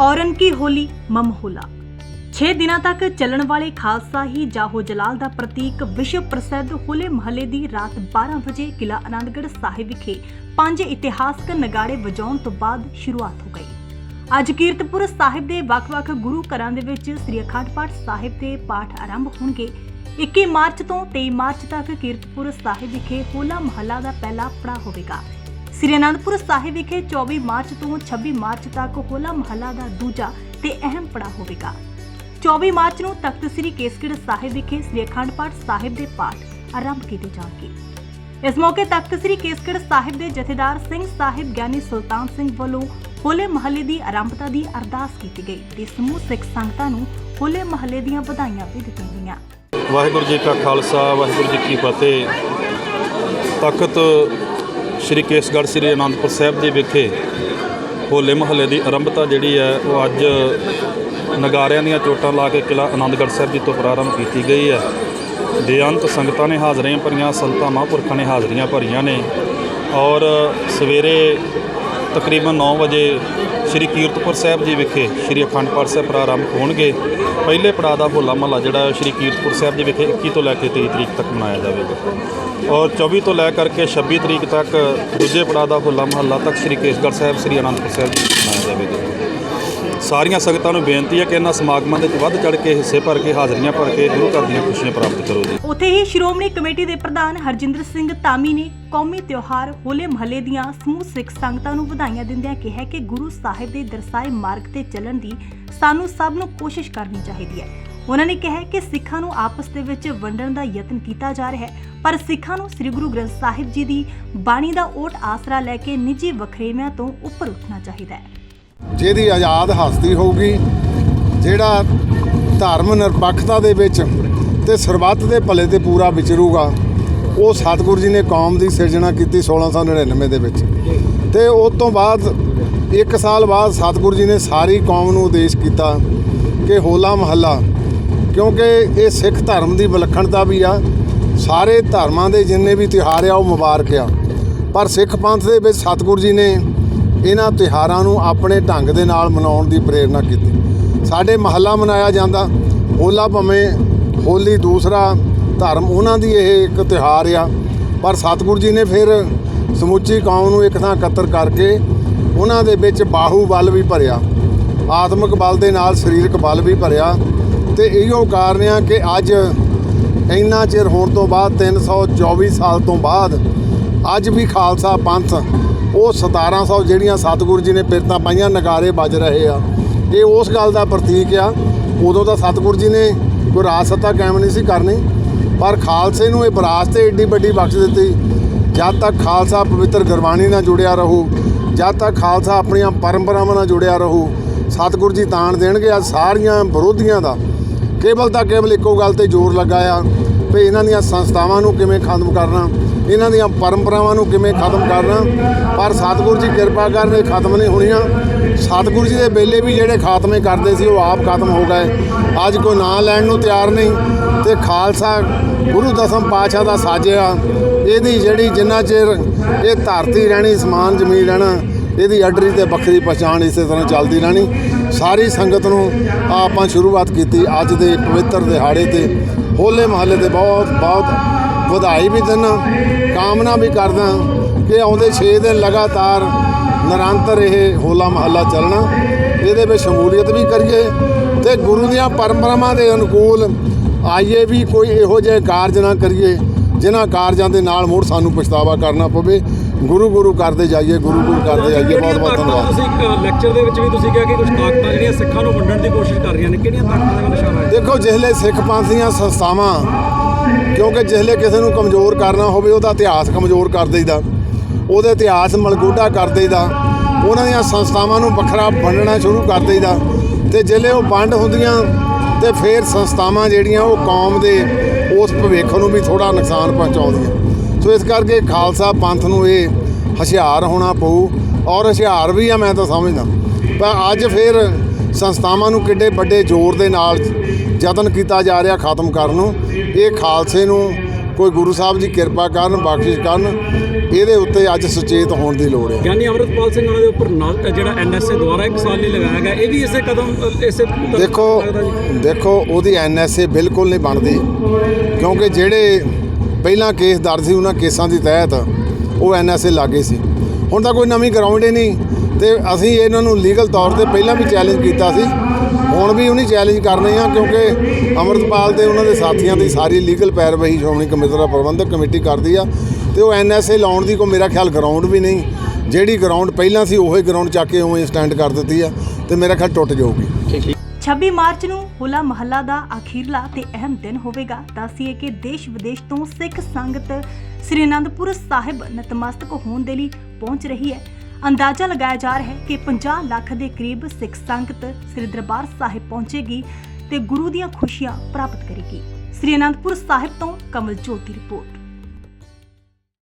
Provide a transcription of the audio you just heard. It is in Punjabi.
ਔਰਨ ਕੀ ਹੋਲੀ ਮਮ ਹੋਲਾ 6 ਦਿਨਾਂ ਤੱਕ ਚੱਲਣ ਵਾਲੇ ਖਾਲਸਾ ਹੀ ਜਾਹੋ ਜਲਾਲ ਦਾ ਪ੍ਰਤੀਕ ਵਿਸ਼ਵ ਪ੍ਰਸਿੱਧ ਹੋਲੇ ਮਹੱਲੇ ਦੀ ਰਾਤ 12 ਵਜੇ ਕਿਲਾ ਆਨੰਦਗੜ੍ਹ ਸਾਹਿਬ ਵਿਖੇ ਪੰਜ ਇਤਿਹਾਸਕ ਨਗਾੜੇ ਵਜਾਉਣ ਤੋਂ ਬਾਅਦ ਸ਼ੁਰੂਆਤ ਹੋ ਗਈ। ਅੱਜ ਕੀਰਤਪੁਰ ਸਾਹਿਬ ਦੇ ਵੱਖ-ਵੱਖ ਗੁਰੂ ਘਰਾਂ ਦੇ ਵਿੱਚ ਸ੍ਰੀ ਅਖੰਡ ਪਾਠ ਸਾਹਿਬ ਦੇ ਪਾਠ ਆਰੰਭ ਹੋਣਗੇ। 21 ਮਾਰਚ ਤੋਂ 23 ਮਾਰਚ ਤੱਕ ਕੀਰਤਪੁਰ ਸਾਹਿਬ ਵਿਖੇ ਹੋਲਾ ਮਹੱਲਾ ਦਾ ਪਹਿਲਾ ਪੜਾਅ ਹੋਵੇਗਾ। ਸ੍ਰੀ ਅਨੰਦਪੁਰ ਸਾਹਿਬ ਵਿਖੇ 24 ਮਾਰਚ ਤੋਂ 26 ਮਾਰਚ ਤੱਕ ਹੋਲਾ ਮਹੱਲਾ ਦਾ ਦੂਜਾ ਤੇ ਅਹਿਮ ਪੜਾਅ ਹੋਵੇਗਾ। 24 ਮਾਰਚ ਨੂੰ ਤਖਤ ਸ੍ਰੀ ਕੇਸਗੜ੍ਹ ਸਾਹਿਬ ਵਿਖੇ ਸ੍ਰੀ ਅਖੰਡ ਪਾਠ ਸਾਹਿਬ ਦੇ ਪਾਠ ਆਰੰਭ ਕੀਤੇ ਜਾਣਗੇ। ਇਸ ਮੌਕੇ ਤਖਤ ਸ੍ਰੀ ਕੇਸਗੜ੍ਹ ਸਾਹਿਬ ਦੇ ਜਥੇਦਾਰ ਸਿੰਘ ਸਾਹਿਬ ਗਿਆਨੀ ਸੁਲਤਾਨ ਸਿੰਘ ਵੱਲੋਂ ਹੋਲੇ ਮਹੱਲੇ ਦੀ ਆਰੰਭਤਾ ਦੀ ਅਰਦਾਸ ਕੀਤੀ ਗਈ ਤੇ ਸਮੂਹ ਸਿੱਖ ਸੰਗਤਾਂ ਨੂੰ ਹੋਲੇ ਮਹੱਲੇ ਦੀਆਂ ਵਧਾਈਆਂ ਵੀ ਦਿੱਤੀਆਂ ਗਈਆਂ। ਵਾਹਿਗੁਰੂ ਜੀ ਕਾ ਖਾਲਸਾ, ਵਾਹਿਗੁਰੂ ਜੀ ਕੀ ਫਤਿਹ। ਤਖਤ ਸ੍ਰੀ ਕੇਸਗੜ੍ਹ ਸ੍ਰੀ ਅਨੰਦਪੁਰ ਸਾਹਿਬ ਜੀ ਵਿਖੇ ਹੋਲੇ ਮਹੱਲੇ ਦੀ ਆਰੰਭਤਾ ਜਿਹੜੀ ਹੈ, ਉਹ ਅੱਜ ਨਗਾਰਿਆਂ ਦੀਆਂ ਚੋਟਾਂ ਲਾ ਕੇ ਕਿਲਾ ਆਨੰਦਗੜ੍ਹ ਸਾਹਿਬ ਜੀ ਤੋਂ ਪ੍ਰਾਰੰਭ ਕੀਤੀ ਗਈ ਹੈ। ਬੇਅੰਤ ਸੰਗਤਾਂ ਨੇ ਹਾਜ਼ਰੀਆਂ ਭਰੀਆਂ, ਸੰਤਾਂ ਮਹਾਂਪੁਰਖਾਂ ਨੇ ਹਾਜ਼ਰੀਆਂ ਭਰੀਆਂ ਨੇ ਔਰ ਸਵੇਰੇ ਤਕਰੀਬਨ 9 ਵਜੇ ਸ੍ਰੀ ਕੀਰਤਪੁਰ ਸਾਹਿਬ ਜੀ ਵਿਖੇ ਸ੍ਰੀ ਅਖੰਡ ਪਾਠ ਸਾਹਿਬ ਪ੍ਰਾਰੰਭ ਹੋਣਗੇ। ਪਹਿਲੇ ਪੜਾਅ ਦਾ ਹੋਲਾ ਮਹੱਲਾ ਜਿਹੜਾ ਸ੍ਰੀ ਕੀਰਤਪੁਰ ਸਾਹਿਬ ਜੀ ਵਿਖੇ 21 ਤੋਂ ਲੈ ਕੇ 23 ਤਰੀਕ ਤੱਕ ਮਨਾਇਆ ਜਾਵੇਗਾ। ਔਰ 24 ਤੋਂ ਲੈ ਕਰਕੇ 26 ਤਰੀਕ ਤੱਕ ਦੂਜੇ ਪੜਾਅ ਦਾ ਹੋਲਾ ਮਹੱਲਾ ਤੱਕ ਸ੍ਰੀ ਕੇਸਗੜ੍ਹ ਸਾਹਿਬ, ਸ੍ਰੀ ਅਨੰਦਪੁਰ ਸਾਹਿਬ ਜੀ ਮਨਾਇਆ ਜਾਵੇਗਾ। ਸਾਰੀਆਂ ਸੰਗਤਾਂ ਨੂੰ ਬੇਨਤੀ ਹੈ ਕਿ ਇਹਨਾਂ ਸਮਾਗਮਾਂ ਦੇ ਵਿੱਚ ਵੱਧ ਚੜ ਕੇ ਹਿੱਸੇ ਭਰ ਕੇ, ਹਾਜ਼ਰੀਆਂ ਭਰ ਕੇ ਗੁਰੂ ਘਰ ਦੀਆਂ ਖੁਸ਼ੀਆਂ ਪ੍ਰਾਪਤ ਕਰੋ ਜੀ। ਉੱਥੇ ਹੀ ਸ਼੍ਰੋਮਣੀ ਕਮੇਟੀ ਦੇ ਪ੍ਰਧਾਨ ਹਰਜਿੰਦਰ ਸਿੰਘ ਧਾਮੀ ਨੇ ਕੌਮੀ ਤਿਉਹਾਰ ਹੋਲੇ ਮਹੱਲੇ ਦੀਆਂ ਸਮੂਹ ਸਿੱਖ ਸੰਗਤਾਂ ਨੂੰ ਵਧਾਈਆਂ ਦਿੰਦਿਆਂ ਕਿਹਾ ਕਿ ਗੁਰੂ ਸਾਹਿਬ ਦੇ ਦਰਸਾਏ ਮਾਰਗ ਤੇ ਚੱਲਣ ਦੀ ਸਾਨੂੰ ਸਭ ਨੂੰ ਕੋਸ਼ਿਸ਼ ਕਰਨੀ ਚਾਹੀਦੀ ਹੈ। ਉਹਨਾਂ ਨੇ ਕਿਹਾ ਕਿ ਸਿੱਖਾਂ ਨੂੰ ਆਪਸ ਦੇ ਵਿੱਚ ਵੰਡਣ ਦਾ ਯਤਨ ਕੀਤਾ ਜਾ ਰਿਹਾ ਹੈ, ਪਰ ਸਿੱਖਾਂ ਨੂੰ ਸ੍ਰੀ ਗੁਰੂ ਗ੍ਰੰਥ ਸਾਹਿਬ ਜੀ ਦੀ ਬਾਣੀ ਦਾ ਓਟ ਆਸਰਾ ਲੈ ਕੇ ਨਿੱਜੀ ਵਖਰੇਵਿਆਂ ਤੋਂ ਉੱਪਰ ਉੱਠਣਾ ਚਾਹੀਦਾ ਹੈ। ਜਿਹਦੀ ਆਜ਼ਾਦ ਹਸਤੀ ਹੋਊਗੀ, ਜਿਹੜਾ ਧਰਮ ਨਿਰਪੱਖਤਾ ਦੇ ਵਿੱਚ ਤੇ ਸਰਬੱਤ ਦੇ ਭਲੇ ਤੇ ਪੂਰਾ ਵਿਚਰੂਗਾ, ਉਹ ਸਤਿਗੁਰੂ ਜੀ ਨੇ ਕੌਮ ਦੀ ਸਿਰਜਣਾ ਕੀਤੀ 1699 ਦੇ ਵਿੱਚ। ਤੇ ਉਸ ਤੋਂ ਬਾਅਦ, ਇੱਕ ਸਾਲ ਬਾਅਦ ਸਤਿਗੁਰੂ ਜੀ ਨੇ ਸਾਰੀ ਕੌਮ ਨੂੰ ਉਦੇਸ਼ ਕੀਤਾ ਕਿ ਹੋਲਾ ਮਹੱਲਾ, ਕਿਉਂਕਿ ਇਹ ਸਿੱਖ ਧਰਮ ਦੀ ਵਿਲੱਖਣਤਾ ਵੀ ਆ। ਸਾਰੇ ਧਰਮਾਂ ਦੇ ਜਿੰਨੇ ਵੀ ਤਿਉਹਾਰ ਆ, ਉਹ ਮੁਬਾਰਕ ਆ। ਪਰ ਸਿੱਖ ਪੰਥ ਦੇ ਵਿੱਚ ਸਤਿਗੁਰੂ ਜੀ ਨੇ ਇਹਨਾਂ ਤਿਉਹਾਰਾਂ ਨੂੰ ਆਪਣੇ ਢੰਗ ਦੇ ਨਾਲ ਮਨਾਉਣ ਦੀ ਪ੍ਰੇਰਣਾ ਕੀਤੀ। ਸਾਡੇ ਮਹੱਲਾ ਮਨਾਇਆ ਜਾਂਦਾ। ਹੋਲਾ ਭਵੇਂ ਹੋਲੀ ਦੂਸਰਾ ਧਰਮ ਉਹਨਾਂ ਦੀ ਇਹ ਇੱਕ ਤਿਉਹਾਰ ਆ। ਪਰ ਸਤਿਗੁਰੂ ਜੀ ਨੇ ਫਿਰ ਸਮੁੱਚੀ ਕੌਮ ਨੂੰ ਇੱਕ ਥਾਂ ਇਕੱਤਰ ਕਰਕੇ ਉਹਨਾਂ ਦੇ ਵਿੱਚ ਬਾਹੂ ਬਲ ਵੀ ਭਰਿਆ। ਆਤਮਿਕ ਬਲ ਦੇ ਨਾਲ ਸਰੀਰਕ ਬਲ ਵੀ ਭਰਿਆ। ਤੇ ਇਹੋ ਕਾਰਨ ਆ ਕਿ ਅੱਜ ਇੰਨਾ ਚਿਰ ਹੋਣ ਤੋਂ ਬਾਅਦ 324 ਸਾਲ ਤੋਂ ਬਾਅਦ ਅੱਜ ਵੀ ਖਾਲਸਾ ਪੰਥ ਉਹ 1700 ਜਿਹੜੀਆਂ ਸਤਿਗੁਰੂ ਜੀ ਨੇ ਪਿਰਤਾਂ ਪਾਈਆਂ, ਨਗਾਰੇ ਵੱਜ ਰਹੇ ਆ। ਇਹ ਉਸ ਗੱਲ ਦਾ ਪ੍ਰਤੀਕ ਆ। ਉਦੋਂ ਤਾਂ ਸਤਿਗੁਰੂ ਜੀ ਨੇ ਕੋਈ ਰਾਜਸੱਤਾ ਕਾਇਮ ਨਹੀਂ ਸੀ ਕਰਨੀ, ਪਰ ਖਾਲਸੇ ਨੂੰ ਇਹ ਵਿਰਾਸਤ 'ਤੇ ਏਡੀ ਵੱਡੀ ਬਖਸ਼ ਦਿੱਤੀ। ਜਦ ਤੱਕ ਖਾਲਸਾ ਪਵਿੱਤਰ ਗੁਰਬਾਣੀ ਨਾਲ ਜੁੜਿਆ ਰਹੂ, ਜਦ ਤੱਕ ਖਾਲਸਾ ਆਪਣੀਆਂ ਪਰੰਪਰਾਵਾਂ ਨਾਲ ਜੁੜਿਆ ਰਹੂ, ਸਤਿਗੁਰੂ ਜੀ ਤਾਣ ਦੇਣਗੇ ਆ ਸਾਰੀਆਂ ਵਿਰੋਧੀਆਂ ਦਾ। ਕੇਵਲ ਤਾਂ ਕੇਵਲ ਇੱਕੋ ਗੱਲ ਤੇ ਜ਼ੋਰ ਲੱਗਾ ਆ ਵੀ ਇਹਨਾਂ ਦੀਆਂ ਸੰਸਥਾਵਾਂ ਨੂੰ ਕਿਵੇਂ ਖਤਮ ਕਰਨਾ ਇਹਨਾਂ ਦੀਆਂ ਪਰੰਪਰਾਵਾਂ ਨੂੰ ਕਿਵੇਂ ਖਤਮ ਕਰਨਾ? ਪਰ ਸਤਿਗੁਰੂ ਜੀ ਕਿਰਪਾ ਕਰਨ ਇਹ ਖਤਮ ਨਹੀਂ ਹੋਣੀਆਂ। ਸਤਿਗੁਰੂ ਜੀ ਦੇ ਵੇਲੇ ਵੀ ਜਿਹੜੇ ਖਾਤਮੇ ਕਰਦੇ ਸੀ, ਉਹ ਆਪ ਖਤਮ ਹੋ ਗਏ। ਅੱਜ ਕੋਈ ਨਾਂ ਲੈਣ ਨੂੰ ਤਿਆਰ ਨਹੀਂ ਤੇ ਖਾਲਸਾ ਗੁਰੂ ਦਸਮ ਪਾਤਸ਼ਾਹ ਦਾ ਸਾਜਿਆ। ਇਹਦੀ ਜਿਹੜੀ ਜਿੰਨਾ ਚਿਰ ਇਹ ਧਰਤੀ ਰਹਿਣੀ, ਸਮਾਨ ਜ਼ਮੀਨ ਰਹਿਣਾ, ਇਹਦੀ ਅਡਰੀ ਤੇ ਵੱਖਰੀ ਪਛਾਣ ਇਸੇ ਤਰ੍ਹਾਂ ਚੱਲਦੀ ਰਹਿਣੀ। ਸਾਰੀ ਸੰਗਤ ਨੂੰ ਆਪਾਂ ਸ਼ੁਰੂਆਤ ਕੀਤੀ ਅੱਜ ਦੇ ਪਵਿੱਤਰ ਦਿਹਾੜੇ ਤੇ। ਹੋਲੇ ਮਹੱਲੇ ਤੇ ਬਹੁਤ ਬਹੁਤ ਵਧਾਈ ਵੀ ਦਿੰਦਾ ਕਾਮਨਾ ਵੀ ਕਰਦਾ ਕਿ ਆਉਂਦੇ 6 ਦਿਨ ਲਗਾਤਾਰ ਨਿਰੰਤਰ ਇਹ ਹੋਲਾ ਮਹੱਲਾ ਚੱਲਣਾ ਇਹਦੇ ਵਿੱਚ ਸ਼ਮੂਲੀਅਤ ਵੀ ਕਰੀਏ ਤੇ ਗੁਰੂ ਦੀਆਂ ਪਰੰਪਰਾਵਾਂ ਦੇ ਅਨੁਕੂਲ ਆਈਏ ਵੀ ਕੋਈ ਇਹੋ ਜਿਹੇ ਕਾਰਜ ਨਾ ਕਰੀਏ ਜਿਨ੍ਹਾਂ ਕਾਰਜਾਂ ਦੇ ਨਾਲ ਮੁੜ ਸਾਨੂੰ ਪਛਤਾਵਾ ਕਰਨਾ ਪਵੇ। ਗੁਰੂ ਗੁਰੂ ਕਰਦੇ ਜਾਈਏ ਗੁਰੂ ਗੁਰੂ ਕਰਦੇ ਜਾਈਏ ਬਹੁਤ ਬਹੁਤ ਧੰਨਵਾਦ। ਤੁਸੀਂ ਲੈਕਚਰ ਦੇ ਵਿੱਚ ਵੀ ਤੁਸੀਂ ਕਿਹਾ ਕਿ ਕੁਝ ਤਾਕਤਾਂ ਜਿਹੜੀਆਂ ਸਿੱਖਾਂ ਨੂੰ ਵੰਡਣ ਦੀ ਕੋਸ਼ਿਸ਼ ਕਰ ਰਹੀਆਂ ਨੇ ਕਿਹੜੀਆਂ ਤਾਕਤਾਂ ਦਾ ਨਿਸ਼ਾਨਾ ਹੈ? ਦੇਖੋ ਜਿਹਲੇ ਸਿੱਖ ਪੰਥ ਦੀਆਂ ਸੰਸਥਾਵਾਂ ਕਿਉਂਕਿ ਜਿਹਲੇ ਕਿਸੇ ਨੂੰ ਕਮਜ਼ੋਰ ਕਰਨਾ ਹੋਵੇ, ਉਹਦਾ ਇਤਿਹਾਸ ਕਮਜ਼ੋਰ ਕਰ ਦਈਦਾ। ਉਹਦੇ ਇਤਿਹਾਸ ਮਲਗੋਡਾ ਕਰ ਦੇਈਦਾ। ਉਹਨਾਂ ਦੀਆਂ ਸੰਸਥਾਵਾਂ ਨੂੰ ਵੱਖਰਾ ਵੰਡਣਾ ਸ਼ੁਰੂ ਕਰ ਦੇਈਦਾ। ਤੇ ਜਿਹਲੇ ਉਹ ਵੰਡ ਹੁੰਦੀਆਂ, ਤੇ ਫਿਰ ਸੰਸਥਾਵਾਂ ਜਿਹੜੀਆਂ, ਉਹ ਕੌਮ ਦੇ ਉਸ ਭਵਿੱਖ ਨੂੰ ਵੀ ਥੋੜਾ ਨੁਕਸਾਨ ਪਹੁੰਚਾਉਂਦੀਆਂ। ਸੋ ਇਸ ਕਰਕੇ ਖਾਲਸਾ ਪੰਥ ਨੂੰ ਇਹ ਹੁਸ਼ਿਆਰ ਹੋਣਾ ਪਊ। ਔਰ ਹੁਸ਼ਿਆਰ ਵੀ ਆ, ਮੈਂ ਤਾਂ ਸਮਝਦਾ। ਪਰ ਅੱਜ ਫਿਰ ਸੰਸਥਾਵਾਂ ਨੂੰ ਕਿੱਡੇ ਵੱਡੇ ਜ਼ੋਰ ਦੇ ਨਾਲ ਯਤਨ ਕੀਤਾ ਜਾ ਰਿਹਾ ਖਤਮ ਕਰਨ ਨੂੰ ਇਹ ਖਾਲਸੇ ਨੂੰ ਕੋਈ ਗੁਰੂ ਸਾਹਿਬ ਜੀ ਕਿਰਪਾ ਕਰਨ ਬਖਸ਼ਿਸ਼ ਕਰਨ ਇਹਦੇ ਉੱਤੇ ਅੱਜ ਸੁਚੇਤ ਹੋਣ ਦੀ ਲੋੜ ਹੈ। ਗਿਆਨੀ ਅਮਰਤਪਾਲ ਸਿੰਘ ਉਹਨਾਂ ਦੇ ਉੱਪਰ ਨਾਲ ਜਿਹੜਾ ਐਨਐਸਏ ਦੁਆਰਾ ਇੱਕ ਸਾਲ ਲਈ ਲਗਾਇਆ ਗਿਆ। ਇਹ ਵੀ ਇਸੇ ਕਦਮ ਇਸੇ ਦੇਖੋ? ਦੇਖੋ ਉਹਦੀ ਐਨਐਸਏ ਬਿਲਕੁਲ ਨਹੀਂ ਬਣਦੀ। ਕਿਉਂਕਿ ਜਿਹੜੇ ਪਹਿਲਾਂ ਕੇਸ ਦਰਜ ਸੀ ਉਹਨਾਂ ਕੇਸਾਂ ਦੀ ਤਹਿਤ ਉਹ ਐਨਐਸਏ ਲਾਗੇ ਸੀ। ਹੁਣ ਤਾਂ ਕੋਈ ਨਵੀਂ ਗਰਾਊਂਡ ਹੀ ਨਹੀਂ ਤੇ ਅਸੀਂ ਇਹਨਾਂ ਨੂੰ ਲੀਗਲ ਤੌਰ ਤੇ ਪਹਿਲਾਂ ਵੀ ਚੈਲੰਜ ਕੀਤਾ ਸੀ। ਹੁਣ ਵੀ ਉਹਨੀ ਚੈਲੰਜ ਕਰਨੇ ਆ, ਕਿਉਂਕਿ ਅਮਰਤਪਾਲ ਤੇ ਉਹਨਾਂ ਦੇ ਸਾਥੀਆਂ ਦੀ ਸਾਰੀ ਲੀਗਲ ਪੈਰਵਾਈ ਸ਼੍ਰੋਮਣੀ ਕਮੇਟੀ ਦਾ ਪ੍ਰਬੰਧਕ ਕਮੇਟੀ ਕਰਦੀ ਆ, ਤੇ ਉਹ ਐਨਐਸਏ ਲਾਉਣ ਦੀ ਕੋਈ ਮੇਰਾ ਖਿਆਲ ਗਰਾਊਂਡ ਵੀ ਨਹੀਂ। ਜਿਹੜੀ ਗਰਾਊਂਡ ਪਹਿਲਾਂ ਸੀ, ਉਹੀ ਗਰਾਊਂਡ ਚੱਕ ਕੇ ਉਵੇਂ ਸਟੈਂਡ ਕਰ ਦਿੱਤੀ ਆ, ਤੇ ਮੇਰਾ ਖਿਆਲ ਟੁੱਟ ਜਾਊਗੀ। 26 ਮਾਰਚ ਨੂੰ ਹੋਲਾ ਮਹੱਲਾ ਦਾ ਅਖੀਰਲਾ ਤੇ ਅਹਿਮ ਦਿਨ ਹੋਵੇਗਾ। ਦੱਸੀਏ ਕਿ ਦੇਸ਼ ਵਿਦੇਸ਼ ਤੋਂ ਸਿੱਖ ਸੰਗਤ ਸ੍ਰੀ ਅਨੰਦਪੁਰ ਸਾਹਿਬ ਨਤਮਸਤਕ ਹੋਣ ਦੇ ਲਈ ਪਹੁੰਚ ਰਹੀ ਹੈ। ਅੰਦਾਜ਼ਾ ਲਗਾਇਆ ਜਾ ਰਿਹਾ ਹੈ ਕਿ 50 ਲੱਖ ਦੇ ਕਰੀਬ ਸਿੱਖ ਸੰਗਤ ਸ੍ਰੀ ਦਰਬਾਰ ਸਾਹਿਬ ਪਹੁੰਚੇਗੀ ਤੇ ਗੁਰੂ ਦੀਆਂ ਖੁਸ਼ੀਆਂ ਪ੍ਰਾਪਤ ਕਰੇਗੀ। ਸ੍ਰੀ ਅਨੰਦਪੁਰ ਸਾਹਿਬ ਤੋਂ ਕਮਲਜੋਤ ਦੀ ਰਿਪੋਰਟ।